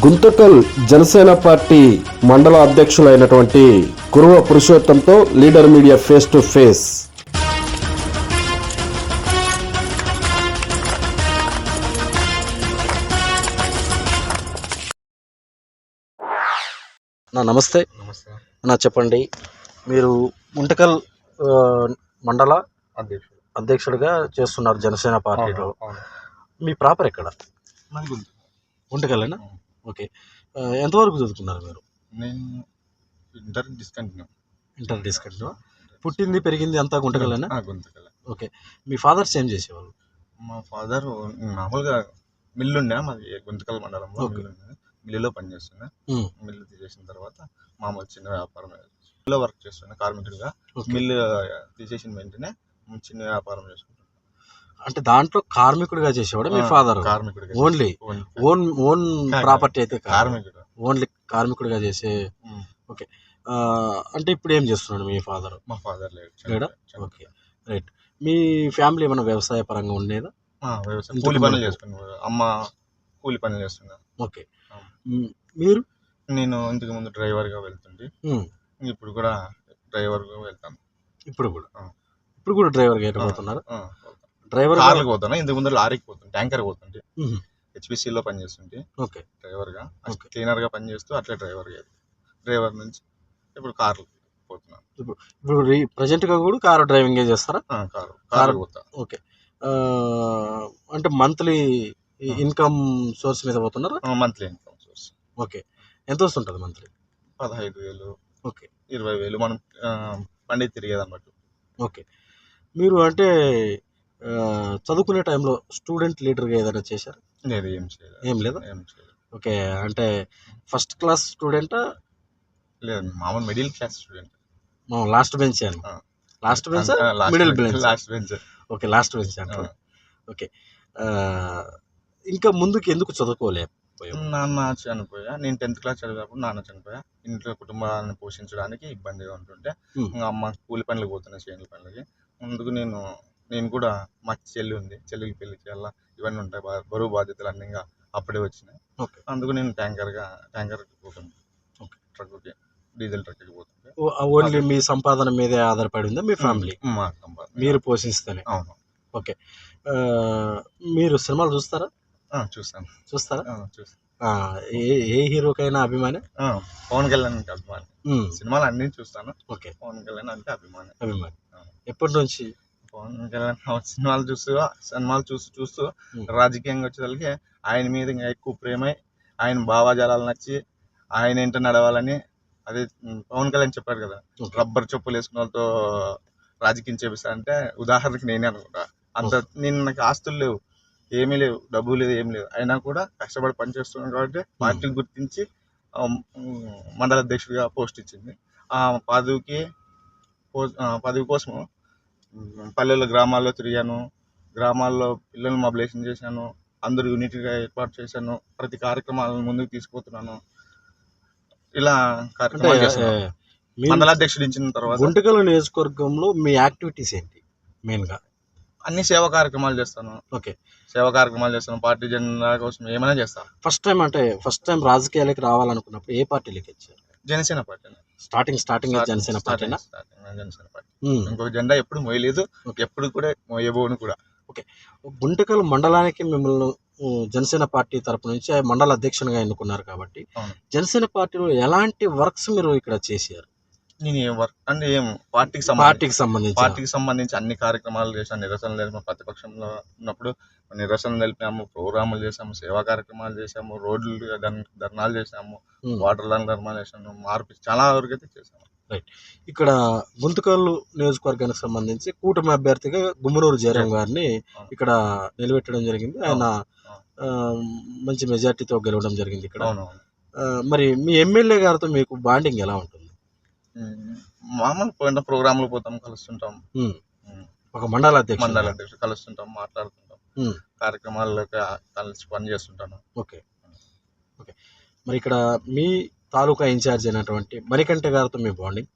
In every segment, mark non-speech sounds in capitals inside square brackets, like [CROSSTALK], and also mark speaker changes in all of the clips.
Speaker 1: Guntakal Janasena party మండల అధ్యక్షులైనటువంటి Kuruva పురుషోత్తంతో leader media face to face. నా నమస్తే. నా చెప్పండి. మీరు ముంటకల్ మండల
Speaker 2: అధ్యక్షుడు.
Speaker 1: అధ్యక్షుడిగా చేస్తున్నారు జనసేన పార్టీలో. మీ ప్రాపర్ ఎక్కడ?
Speaker 2: అవును.
Speaker 1: ఓకే. ఎంతవరకు చదువుకున్నారు మీరు?
Speaker 2: నేను ఇంటర్ డిస్కంటిన్యూ.
Speaker 1: ఇంటర్ డిస్కంట్ పుట్టింది పెరిగింది అంతా గుంటకల్లేనా?
Speaker 2: గుంతకల్
Speaker 1: ఓకే. మీ ఫాదర్స్ ఏం చేసేవాళ్ళు?
Speaker 2: మా ఫాదర్ మామూలుగా మిల్లు ఉండే మాది గుంతకల్ మండలంలో. మిల్లు మిల్లులో పనిచేస్తున్నా మిల్లు తీసేసిన తర్వాత మామూలు చిన్న వ్యాపారం మిల్లులో వర్క్ చేస్తున్నా కార్మికుడిగా. మిల్లు తీసేసిన వెంటనే చిన్న వ్యాపారం చేసుకుంటున్నా
Speaker 1: అంటే దాంట్లో కార్మికుడిగా చేసేవాడు మీ ఫాదర్
Speaker 2: కార్మికుడిగా
Speaker 1: ఓన్లీ
Speaker 2: ఓన్-
Speaker 1: ఓన్. ప్రాపర్టీ అయితే
Speaker 2: కార్మికుడు.
Speaker 1: ఓన్లీ కార్మికుడిగా చేసే. ఆ, అంటే ఇప్పుడు ఏం చేస్తున్నాడు మీ ఫాదర్
Speaker 2: మా ఫాదర్ లేడు.
Speaker 1: ఓకే. రైట్. మీ ఫ్యామిలీ ఏమైనా వ్యవసాయ పరంగా ఉండేదా?
Speaker 2: వ్యవసాయం కూలి పనులు? చేసుకున్నాడు అమ్మ కూలి పనులు చేస్తున్నా.
Speaker 1: ఓకే. మీరు?
Speaker 2: నేను ఇంతకు ముందు డ్రైవర్గా వెళ్తుంటే ఇప్పుడు కూడా డ్రైవర్గా వెళ్తాను.
Speaker 1: ఇప్పుడు కూడా. ఇప్పుడు కూడా డ్రైవర్గా వెళ్ళిపోతున్నారు. డ్రైవర్
Speaker 2: కార్లకు పోతాను ఇంతకు ముందు లారీకి పోతాను ట్యాంకర్ పోతుంటే. హెచ్పిసిలో పనిచేస్తుంటే
Speaker 1: ఓకే.
Speaker 2: డ్రైవర్గా. క్లీనర్గా పనిచేస్తూ అట్లే డ్రైవర్గా డ్రైవర్ నుంచి ఇప్పుడు కార్లు పోతున్నాను.
Speaker 1: ఇప్పుడు ప్రజెంట్గా కూడా కార్ డ్రైవింగ్ చేస్తారా?
Speaker 2: కారు. కార్లు పోతా.
Speaker 1: ఓకే. అంటే మంత్లీ ఇన్కమ్ సోర్స్ మీద పోతున్నారా?
Speaker 2: Monthly income source.
Speaker 1: ఓకే. ఎంత వస్తుంటుంది మంత్లీ?
Speaker 2: పదహైదు వేలు.
Speaker 1: ఓకే.
Speaker 2: ఇరవై వేలు. మనం ఆ, బండి తిరిగేదాన్ని బట్టి
Speaker 1: ఓకే. మీరు అంటే చదువుకునే టైంలో స్టూడెంట్ లీడర్గా ఏదైనా చేశారు?
Speaker 2: లేదు ఏం చేయలేదు.
Speaker 1: ఏం లేదా?
Speaker 2: ఏం చేయలేదు.
Speaker 1: ఓకే అంటే ఫస్ట్ క్లాస్ స్టూడెంటా?
Speaker 2: లేదు మామూలు middle class student.
Speaker 1: Last bench. Last bench? Middle bench
Speaker 2: last bench.
Speaker 1: Okay last bench అంటారు ఓకే. ఇంకా ముందుకు ఎందుకు చదువుకోలే?
Speaker 2: నాన్న చనిపోయా నేను టెన్త్ క్లాస్ చదివేటప్పుడు నాన్న చనిపోయా. ఇంట్లో కుటుంబాన్ని పోషించడానికి ఇబ్బందిగా ఉంటుంటే. ఇంకా అమ్మ కూలి పనులకు పోతున్నా చేనుల పనులకి. అందుకు నేను నేను కూడా మా చెల్లి ఉంది. చెల్లికి పెళ్ళి చేయాలా? ఇవన్నీ ఉంటాయి. బరువు బాధ్యతలు అన్నీ అప్పుడే వచ్చినాయి.
Speaker 1: ఓకే.
Speaker 2: అందుకు నేను ట్యాంకర్గా ట్యాంకర్కి పోతుంది
Speaker 1: Okay.
Speaker 2: ట్రక్కి డీజిల్ ట్రక్కి పోతుంటే
Speaker 1: ఓన్లీ మీ సంపాదన మీదే ఆధారపడి ఉందా? మీ ఫ్యామిలీ?
Speaker 2: మా సంపాదన.
Speaker 1: మీరు పోషిస్తేనే.
Speaker 2: అవును.
Speaker 1: ఆ, మీరు సినిమాలు చూస్తారా?
Speaker 2: చూస్తాను.
Speaker 1: చూస్తారా?
Speaker 2: చూస్తాను.
Speaker 1: ఏ ఏ హీరోకైనా అభిమాని?
Speaker 2: పవన్ కళ్యాణ్ అంటే అభిమాని. సినిమాలు అన్నీ చూస్తాను.
Speaker 1: ఓకే.
Speaker 2: పవన్ కళ్యాణ్ అంటే అభిమాని.
Speaker 1: అభిమాని. ఎప్పటి నుంచి?
Speaker 2: పవన్ కళ్యాణ్ [LAUGHS] సినిమాలు చూస్తూ సినిమాలు చూస్తూ చూస్తూ. రాజకీయంగా వచ్చేసరికి ఆయన మీద ఇంకా ఎక్కువ ప్రేమై ఆయన భావాజాలాలు నచ్చి ఆయన ఏంటో నడవాలని అదే పవన్ కళ్యాణ్ చెప్పాడు కదా. రబ్బర్ చెప్పులు వేసుకున్న వాళ్ళతో రాజకీయం చేపిస్తా అంటే ఉదాహరణకి నేనే అనుకుంటా. అంత నేను నాకు ఆస్తులు లేవు ఏమీ లేవు డబ్బు లేదు ఏం లేదు. అయినా కూడా కష్టపడి పనిచేస్తున్నాను కాబట్టి పార్టీని గుర్తించి మండల అధ్యక్షుడిగా పోస్ట్ ఇచ్చింది. ఆ పదవికి పదవి కోసం ఉమ్, పల్లెల్లో గ్రామాల్లో తిరిగాను. గ్రామాల్లో పిల్లల్ని మొబిలైజేషన్ చేశాను. అందరూ యూనిటీగా ఏర్పాటు చేశాను. ప్రతి కార్యక్రమాలను ముందుకు తీసుకుపోతున్నాను. ఇలా కార్యక్రమాలు చేస్తున్నాను మండలాధ్యక్షుడు ఇచ్చిన తర్వాత
Speaker 1: గుంటకల్ నియోజకవర్గంలో మీ యాక్టివిటీస్ ఏంటి మెయిన్గా?
Speaker 2: అన్ని సేవా కార్యక్రమాలు చేస్తాను.
Speaker 1: ఓకే.
Speaker 2: సేవా కార్యక్రమాలు చేస్తాను. పార్టీ జెండా కోసం ఏమైనా చేస్తాను
Speaker 1: ఫస్ట్ టైం అంటే ఫస్ట్ టైం రాజకీయాలకి రావాలనుకున్నప్పుడు ఏ పార్టీలోకి వచ్చారు
Speaker 2: Janasena party
Speaker 1: starting starting Janasena పార్టీనా
Speaker 2: Janasena party. ఇంకొక జెండా ఎప్పుడు మోయలేదు ఎప్పుడు కూడా మోయబోను కూడా.
Speaker 1: గుంటకల్ మండలానికి మిమ్మల్ని జనసేన పార్టీ తరపు నుంచి ఆ మండల అధ్యక్షునిగా ఎన్నుకున్నారు కాబట్టి. జనసేన పార్టీలో ఎలాంటి వర్క్స్ మీరు ఇక్కడ చేశారు?
Speaker 2: నేను ఏం వర్క్ అంటే ఏం? పార్టీకి సంబంధించి.
Speaker 1: పార్టీకి సంబంధించి?
Speaker 2: పార్టీకి సంబంధించి అన్ని కార్యక్రమాలు చేశాను నిరసనలు తెలిపాము ప్రతిపక్షంలో ఉన్నప్పుడు నిరసనలు తెలిపాము ప్రోగ్రాములు చేసాము సేవా కార్యక్రమాలు చేసాము రోడ్లు ధర్న- ధర్నాలు చేసాము
Speaker 1: ఉమ్.
Speaker 2: వాటర్ లైన్ ధర్నాలు చేసాము మార్పు చాలా వరకు అయితే చేసాము
Speaker 1: ఇక్కడ గుంతకల్లు నియోజకవర్గానికి సంబంధించి కూటమి అభ్యర్థిగా గుమ్మనూరు జయరాం గారిని. ఇక్కడ నిలబెట్టడం జరిగింది. ఆయన మంచి మెజార్టీతో గెలవడం జరిగింది ఇక్కడ. మరి మీ ఎమ్మెల్యే గారితో మీకు బాండింగ్ ఎలా ఉంటుంది?
Speaker 2: మామూలు పోయిన ప్రోగ్రాంలు పోతాం కలుస్తుంటాం.
Speaker 1: ఒక మండల అధ్యక్షుడు
Speaker 2: మండల అధ్యక్షుడు కలుస్తుంటాం మాట్లాడుతుంటాం. కార్యక్రమాల్లో కలిసి పని చేస్తుంటాను.
Speaker 1: ఓకే. ఓకే. మరి ఇక్కడ మీ తాలూకా ఇన్ఛార్జ్ అయినటువంటి మణికంఠ గారితో మీ బాండింగ్?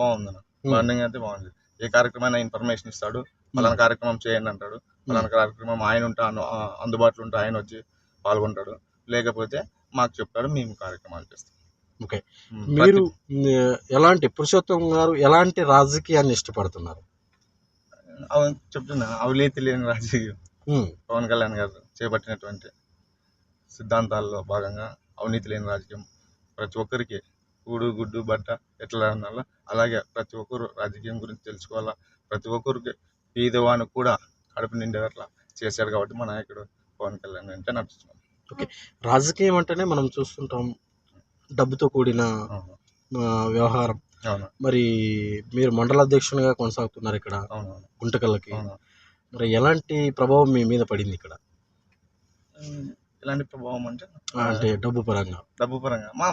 Speaker 2: బాగుంది. బాండింగ్ అయితే బాగుంది. ఏ కార్యక్రమం ఇన్ఫర్మేషన్ ఇస్తాడు. పలానా కార్యక్రమం చేయండి అంటాడు. పలానా కార్యక్రమం ఆయన ఉంటా అందుబాటులో ఉంటే ఆయన వచ్చి పాల్గొంటాడు. లేకపోతే మాకు చెప్తాడు మేము కార్యక్రమాలు చేస్తాం.
Speaker 1: ఓకే. మీరు ఎలాంటి పురుషోత్తం గారు ఎలాంటి రాజకీయాన్ని ఇష్టపడుతున్నారు?
Speaker 2: చెప్తున్నా. అవినీతి లేని రాజకీయం. పవన్ కళ్యాణ్ గారు చేపట్టినటువంటి సిద్ధాంతాల్లో భాగంగా అవినీతి లేని రాజకీయం. ప్రతి ఒక్కరికి కూడు గుడ్డు బట్ట ఎట్లా అనాలో? అలాగే ప్రతి ఒక్కరు రాజకీయం గురించి తెలుసుకోవాలా? ప్రతి ఒక్కరికి పేదవానికి కూడా కడుపు నిండేటట్లా చేశాడు కాబట్టి మా నాయకుడు పవన్ కళ్యాణ్ అంటే నడుస్తున్నాం
Speaker 1: రాజకీయం అంటేనే మనం చూస్తుంటాం డబ్బుతో కూడిన వ్యవహారం.
Speaker 2: అవును.
Speaker 1: మరి మీరు మండల అధ్యక్షునిగా కొనసాగుతున్నారు ఇక్కడ
Speaker 2: అవును
Speaker 1: మరి ఎలాంటి ప్రభావం మీ మీద పడింది ఇక్కడ?
Speaker 2: ఎలాంటి ప్రభావం అంటే?
Speaker 1: అంటే డబ్బు పరంగా.
Speaker 2: డబ్బు పరంగా. మా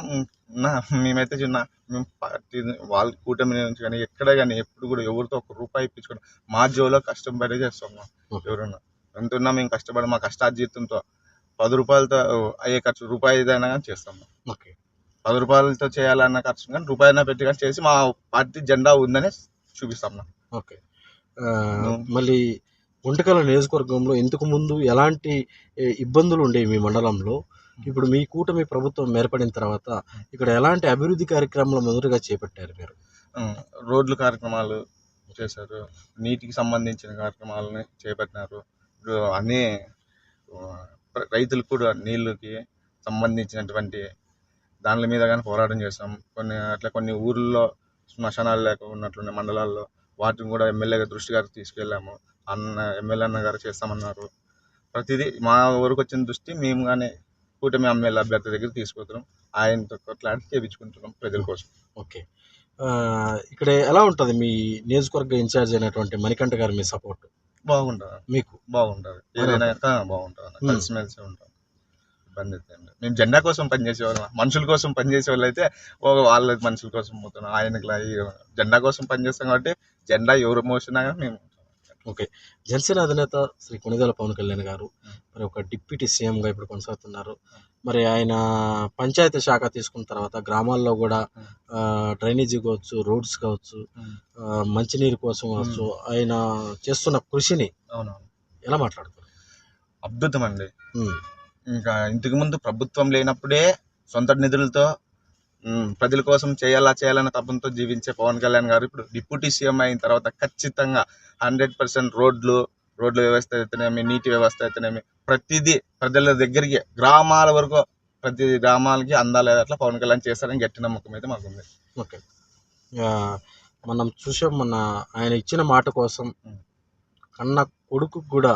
Speaker 2: నా మేమైతే చిన్న మేము పార్టీ వాళ్ళ కూటమి నుంచి కానీ ఎక్కడ కానీ ఎప్పుడు కూడా ఎవరితో ఒక రూపాయి ఇప్పించుకోండి మా జోలో కష్టం పడే చేస్తాం. ఎవరున్నా. ఎంత ఉన్నా మేము కష్టపడి మా కష్టార్జితంతో పది రూపాయలతో అయ్యే ఖర్చు రూపాయి ఏదైనా కానీ చేస్తాం పది రూపాయలతో చేయాలన్న ఖర్చు కానీ రూపాయన పెట్టి కానీ చేసి మా పార్టీ జెండా ఉందని చూపిస్తాం నా
Speaker 1: ఓకే. మళ్ళీ గుంటకల్ నియోజకవర్గంలో ఇంతకు ముందు ఎలాంటి ఇబ్బందులు ఉండేవి మీ మండలంలో? ఇప్పుడు మీ కూటమి ప్రభుత్వం ఏర్పడిన తర్వాత ఇక్కడ ఎలాంటి అభివృద్ధి కార్యక్రమాలు మొదటగా చేపట్టారు మీరు?
Speaker 2: రోడ్లు కార్యక్రమాలు చేశారు నీటికి సంబంధించిన కార్యక్రమాలని చేపట్టినారు. అన్నీ రైతులకు కూడా నీళ్ళకి సంబంధించినటువంటి దానిల మీద కానీ పోరాటం చేస్తాం కొన్ని అట్లా కొన్ని ఊర్లలో శ్మశానాలు లేక ఉన్నట్లున్న మండలాల్లో వాటిని కూడా ఎమ్మెల్యే దృష్టి గారికి తీసుకెళ్ళాము. అన్న ఎమ్మెల్యే అన్న గారు చేస్తామన్నారు. ప్రతిదీ మా ఊరికి వచ్చిన దృష్టి మేము కానీ కూటమి ఎమ్మెల్యే అభ్యర్థి దగ్గర తీసుకుపోతున్నాం ఆయనతో కొట్లాడి చేయించుకుంటున్నాం ప్రజల కోసం.
Speaker 1: ఓకే. ఇక్కడ ఎలా ఉంటుంది మీ నియోజకవర్గ ఇన్ఛార్జ్ అయినటువంటి మణికంఠ గారు మీ సపోర్ట్?
Speaker 2: బాగుంటుంది.
Speaker 1: మీకు?
Speaker 2: బాగుంటుంది. ఏదైనా బాగుంటుంది. కలిసిమెలిసి ఉంటాం. ఇబ్బంది అయితే. మేము జెండా కోసం పనిచేసే వాళ్ళం మనుషుల కోసం పనిచేసే వాళ్ళు అయితే ఓ వాళ్ళ మనుషుల కోసం పోతున్నాం. ఆయనకి జెండా కోసం పనిచేస్తాం కాబట్టి జెండా ఎవరు మోసినా మేము
Speaker 1: ఓకే. జనసేన అధినేత శ్రీ కొనిదెల పవన్ కళ్యాణ్ గారు మరి ఒక డిప్యూటీ సీఎంగా ఇప్పుడు కొనసాగుతున్నారు. మరి ఆయన పంచాయతీ శాఖ తీసుకున్న తర్వాత గ్రామాల్లో కూడా డ్రైనేజీ కావచ్చు రోడ్స్ కావచ్చు మంచినీరు కోసం కావచ్చు ఆయన చేస్తున్న కృషిని
Speaker 2: అవునవును.
Speaker 1: ఎలా మాట్లాడతారు
Speaker 2: అద్భుతం అండి. ఇంకా ఇంతకు ముందు ప్రభుత్వం లేనప్పుడే సొంత నిధులతో ప్రజల కోసం చేయాలా చేయాలన్న తపంతో జీవించే పవన్ కళ్యాణ్ గారు ఇప్పుడు డిప్యూటీ సీఎం అయిన తర్వాత ఖచ్చితంగా హండ్రెడ్ పర్సెంట్ రోడ్లు రోడ్ల వ్యవస్థ అయితేనేమి నీటి వ్యవస్థ అయితేనేమి ప్రతిదీ ప్రజల దగ్గరికి గ్రామాల వరకు ప్రతి గ్రామాలకి అందాలి అట్లా పవన్ కళ్యాణ్ చేస్తారని గట్టి నమ్మకం అయితే మాకుంది.
Speaker 1: ఓకే. మనం చూసాం మన ఆయన ఇచ్చిన మాట కోసం. కన్న కొడుకు కూడా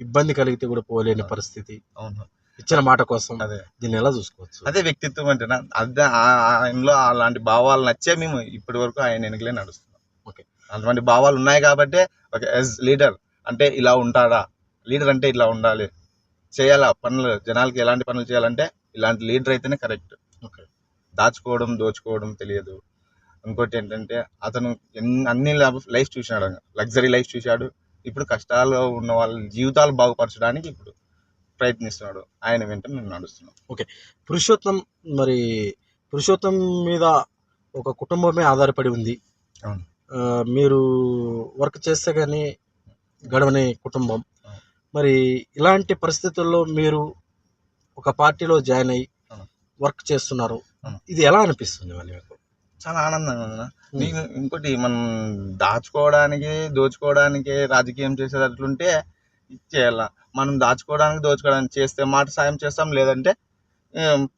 Speaker 1: ఇబ్బంది కలిగితే కూడా పోలేని పరిస్థితి.
Speaker 2: అవును.
Speaker 1: ఇచ్చిన మాట కోసం
Speaker 2: అదే.
Speaker 1: దీన్ని ఎలా చూసుకోవచ్చు?
Speaker 2: అదే వ్యక్తిత్వం అంటే అదే ఆయనలో అలాంటి భావాలు నచ్చే మేము ఇప్పటి వరకు ఆయన వెనుకలే నడుస్తున్నాం.
Speaker 1: ఓకే.
Speaker 2: అటువంటి భావాలు ఉన్నాయి కాబట్టి ఒక యాజ్ లీడర్ అంటే ఇలా ఉంటాడా? లీడర్ అంటే ఇలా ఉండాలి. చేయాలా? పనులు జనాలకి ఎలాంటి పనులు చేయాలంటే ఇలాంటి లీడర్ అయితేనే కరెక్ట్
Speaker 1: ఓకే.
Speaker 2: దాచుకోవడం దోచుకోవడం తెలియదు. ఇంకోటి ఏంటంటే అతను అన్ని లైఫ్ చూశాడు లగ్జరీ లైఫ్ చూశాడు. ఇప్పుడు కష్టాల్లో ఉన్న వాళ్ళ జీవితాలు బాగుపరచడానికి ఇప్పుడు ప్రయత్నిస్తున్నాడు ఆయన వెంట మేము నడుస్తున్నాం
Speaker 1: పురుషోత్తం మరి పురుషోత్తం మీద ఒక కుటుంబమే ఆధారపడి ఉంది
Speaker 2: అవును.
Speaker 1: మీరు వర్క్ చేస్తే కానీ గడవని కుటుంబం. మరి ఇలాంటి పరిస్థితుల్లో మీరు ఒక పార్టీలో జాయిన్ అయ్యి. వర్క్ చేస్తున్నారు. ఇది ఎలా అనిపిస్తుంది మరి మీకు
Speaker 2: చాలా ఆనందంగా ఉంది. నీకు ఇంకోటి మనం దాచుకోవడానికి దోచుకోవడానికి రాజకీయం చేసేటట్లుంటే చేయాల మనం దాచుకోవడానికి దోచుకోవడానికి చేస్తే మాట సాయం చేస్తాం లేదంటే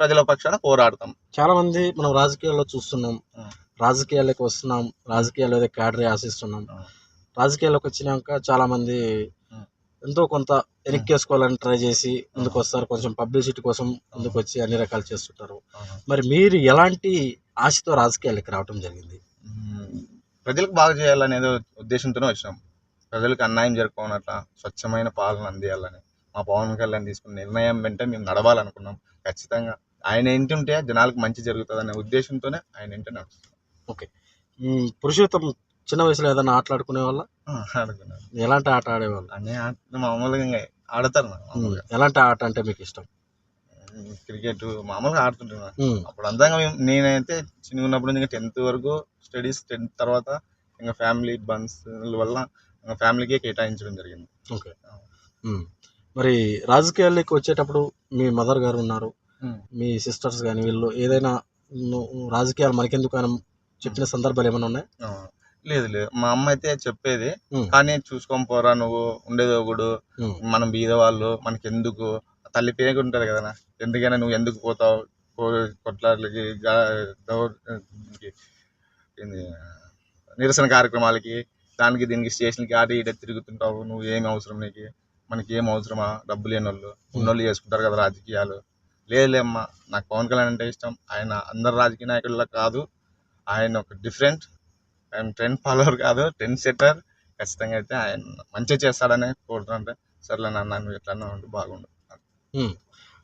Speaker 2: ప్రజల పక్షాన పోరాడతాం
Speaker 1: చాలా మంది మనం రాజకీయాల్లో చూస్తున్నాం
Speaker 2: ఉం.
Speaker 1: రాజకీయాల్లోకి వస్తున్నాం రాజకీయాల్లో ఏదో క్యాడరీ ఆశిస్తున్నాం. రాజకీయాల్లోకి వచ్చినాక చాలా మంది. ఎంతో కొంత ఎనిక్కేసుకోవాలని ట్రై చేసి ముందుకు వస్తారు. కొంచెం పబ్లిసిటీ కోసం ముందుకు వచ్చి అన్ని రకాలు చేస్తుంటారు. మరి మీరు ఎలాంటి ఆశతో రాజకీయాలకు రావటం జరిగింది?
Speaker 2: ప్రజలకు బాగా చేయాలనేది ఉద్దేశంతోనే వచ్చినాం. ప్రజలకు అన్యాయం జరుపుకోనట్ల స్వచ్ఛమైన పాలన అందియాలని మా పవన్ కళ్యాణ్ తీసుకున్న నిర్ణయం వెంట మేము నడవాలనుకున్నాం. ఖచ్చితంగా. ఆయన ఏంటుంటే జనాలకు మంచి జరుగుతుందనే ఉద్దేశంతోనే ఆయన ఏంటో నడుస్తున్నాం.
Speaker 1: ఉం, పురుషోత్తం చిన్న వయసులో ఏదైనా ఆటలాడుకునే వాళ్ళ?
Speaker 2: అనుకున్నాను
Speaker 1: ఎలాంటి ఆట ఆడేవాళ్ళు?
Speaker 2: అన్నీ మామూలుగా ఇంకా ఆడతారు నా
Speaker 1: ఉం,
Speaker 2: మామూలుగా.
Speaker 1: ఎలాంటి ఆట అంటే మీకు ఇష్టం?
Speaker 2: క్రికెట్ మామూలుగా ఆడుతుంటున్నా. అప్పుడు అందంగా మేము- నేనైతే చిన్న ఉన్నప్పుడు ఇంకా టెన్త్ వరకు స్టడీస్ టెన్త్ తర్వాత ఇంకా ఫ్యామిలీ బండ్స్ వల్ల ఇంకా ఫ్యామిలీకే కేటాయించడం జరిగింది.
Speaker 1: ఓకే. మరి రాజకీయాల్లోకి వచ్చేటప్పుడు మీ మదర్ గారు ఉన్నారు. మీ సిస్టర్స్ కానీ వీళ్ళు ఏదైనా రాజకీయాలు మనకెందుకు అని చెప్పిన సందర్భాలు ఏమైనా ఉన్నాయి?
Speaker 2: ఆ, లేదు లేదు. మా అమ్మ అయితే చెప్పేది. కానీ చూసుకొని పోరా నువ్వు ఉండేది ఒకడు. మనం బీద వాళ్ళు మనకి ఎందుకు తల్లి పేరు ఉంటుంది కదా ఎందుకైనా నువ్వు ఎందుకు పోతావు? కొట్లాట్లకి నిరసన కార్యక్రమాలకి దానికి దీనికి స్టేషన్కి ఆట ఈట తిరుగుతుంటావు. నువ్వు ఏమి అవసరం నీకు? మనకి ఏం అవసరమా? డబ్బు లేని వాళ్ళు ఉన్నోళ్ళు చేసుకుంటారు కదా రాజకీయాలు. లేదులేమ్మా నాకు పవన్ కళ్యాణ్ అంటే ఇష్టం. ఆయన అందరు రాజకీయ నాయకుల్లో కాదు. ఆయన ఒక డిఫరెంట్ ఆయన ట్రెండ్ ఫాలోవర్ కాదు ట్రెండ్ సెట్టర్. ఖచ్చితంగా అయితే ఆయన మంచిగా చేస్తాడని కోరుతుంటే సర్లే నాన్న నువ్వు ఎట్లన్నా ఉంటే బాగుండు.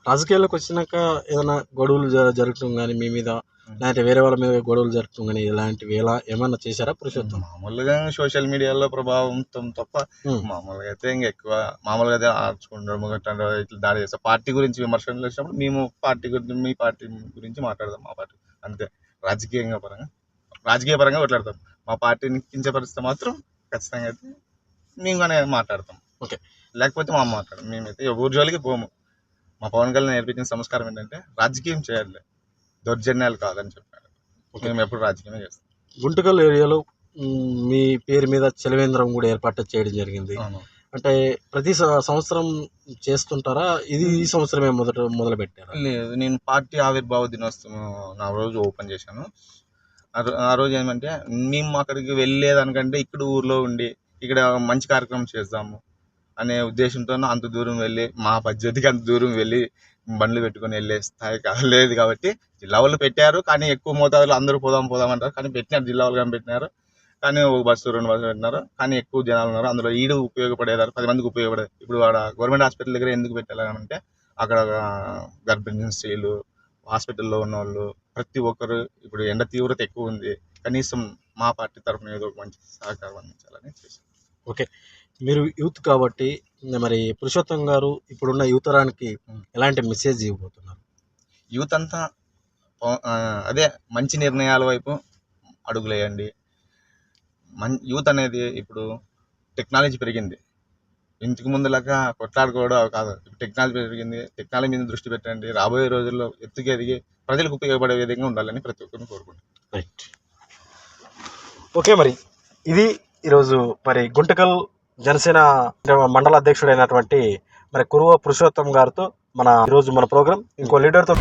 Speaker 1: రాజకీయాల్లోకి వచ్చినాక ఏదైనా గొడవలు జ- జరగటం కానీ మీ మీద లేదంటే వేరే వాళ్ళ మీద గొడవలు జరగటం కానీ ఇలాంటివి ఎలా ఏమైనా చేశారా పురుషోత్తం?
Speaker 2: మామూలుగా సోషల్ మీడియాలో ప్రభావంతో తప్ప. మామూలుగా అయితే ఇంక ఎక్కువ మామూలుగా అయితే ఆర్చుకుంటాం గట్రా ఇట్లా దాడి చేస్తాం పార్టీ గురించి విమర్శలు వచ్చినప్పుడు మేము పార్టీ గురించి మీ పార్టీ గురించి మాట్లాడదాం మా పార్టీ. అంతే. రాజకీయంగా పరంగా రాజకీయ పరంగా కొట్లాడతాం. మా పార్టీని కించపరిస్తే మాత్రం ఖచ్చితంగా అయితే మేము కానీ మాట్లాడతాం.
Speaker 1: ఓకే.
Speaker 2: లేకపోతే మా మాట్లాడడం మేమైతే ఎవరి జోలికి పోము. మా పవన్ కళ్యాణ్ నేర్పించిన సంస్కారం ఏంటంటే రాజకీయం చేయాలి. దౌర్జన్యాలు కాదని చెప్పాడు.
Speaker 1: ఓకే.
Speaker 2: మేము ఎప్పుడు రాజకీయమే చేస్తాం.
Speaker 1: గుంటకల్ ఏరియాలో మీ పేరు మీద చలవేంద్రం కూడా ఏర్పాటు చేయడం జరిగింది. అంటే ప్రతి సంవత్సరం చేస్తుంటారా? ఇది ఈ సంవత్సరమే మొదట మొదలు పెట్టారా
Speaker 2: లేదు. నేను పార్టీ ఆవిర్భావ దినోత్సవం నా రోజు ఓపెన్ చేశాను. ఆ ఆ రోజు ఏమంటే మేము అక్కడికి వెళ్ళేదానికంటే ఇక్కడ ఊర్లో ఉండి ఇక్కడ మంచి కార్యక్రమం చేద్దాము అనే ఉద్దేశంతో అంత దూరం వెళ్ళి మా పద్ధతికి అంత దూరం వెళ్ళి బండ్లు పెట్టుకొని వెళ్ళే స్థాయి లేదు కాబట్టి జిల్లా వాళ్ళు పెట్టారు. కానీ ఎక్కువ మోతాదులో అందరూ పోదాం పోదాం అంటారు. కానీ పెట్టినారు జిల్లా వాళ్ళు కానీ పెట్టినారు. కానీ ఒక బస్సు రెండు బస్సులు పెట్టినారు. కానీ ఎక్కువ జనాలు ఉన్నారు. అందులో ఈడు ఉపయోగపడేదారు పది మందికి ఉపయోగపడేది. ఇప్పుడు ఆడ గవర్నమెంట్ హాస్పిటల్ దగ్గర ఎందుకు పెట్టాలంటే అక్కడ గర్భిణీ స్త్రీలు హాస్పిటల్లో ఉన్న వాళ్ళు ప్రతి ఒక్కరు ఇప్పుడు ఎండ తీవ్రత ఎక్కువ ఉంది. కనీసం మా పార్టీ తరఫున ఏదో ఒక మంచి సహకారం అందించాలని చేశాను
Speaker 1: మీరు యూత్ కాబట్టి మరి పురుషోత్తం గారు ఇప్పుడున్న యువతరానికి ఎలాంటి మెసేజ్ ఇవ్వబోతున్నారు?
Speaker 2: యూత్ అంతా అదే మంచి నిర్ణయాల వైపు అడుగులేయండి. మన్ యూత్ అనేది ఇప్పుడు టెక్నాలజీ పెరిగింది. ఇంతకు ముందులాగా కొట్లాడుకోవడం కాదు. టెక్నాలజీ పెరిగింది. టెక్నాలజీ మీద దృష్టి పెట్టండి. రాబోయే రోజుల్లో ఎత్తుకు ఎదిగి ప్రజలకు ఉపయోగపడే విధంగా ఉండాలని ప్రతి ఒక్కరిని కోరుకుంటున్నాను
Speaker 1: రైట్ ఓకే మరి. ఇది ఈరోజు మరి గుంటకల్ జనసేన మండల అధ్యక్షుడైనటువంటి మరి కురువ పురుషోత్తం గారితో మన ఈరోజు మన ప్రోగ్రామ్ ఇంకో లీడర్తో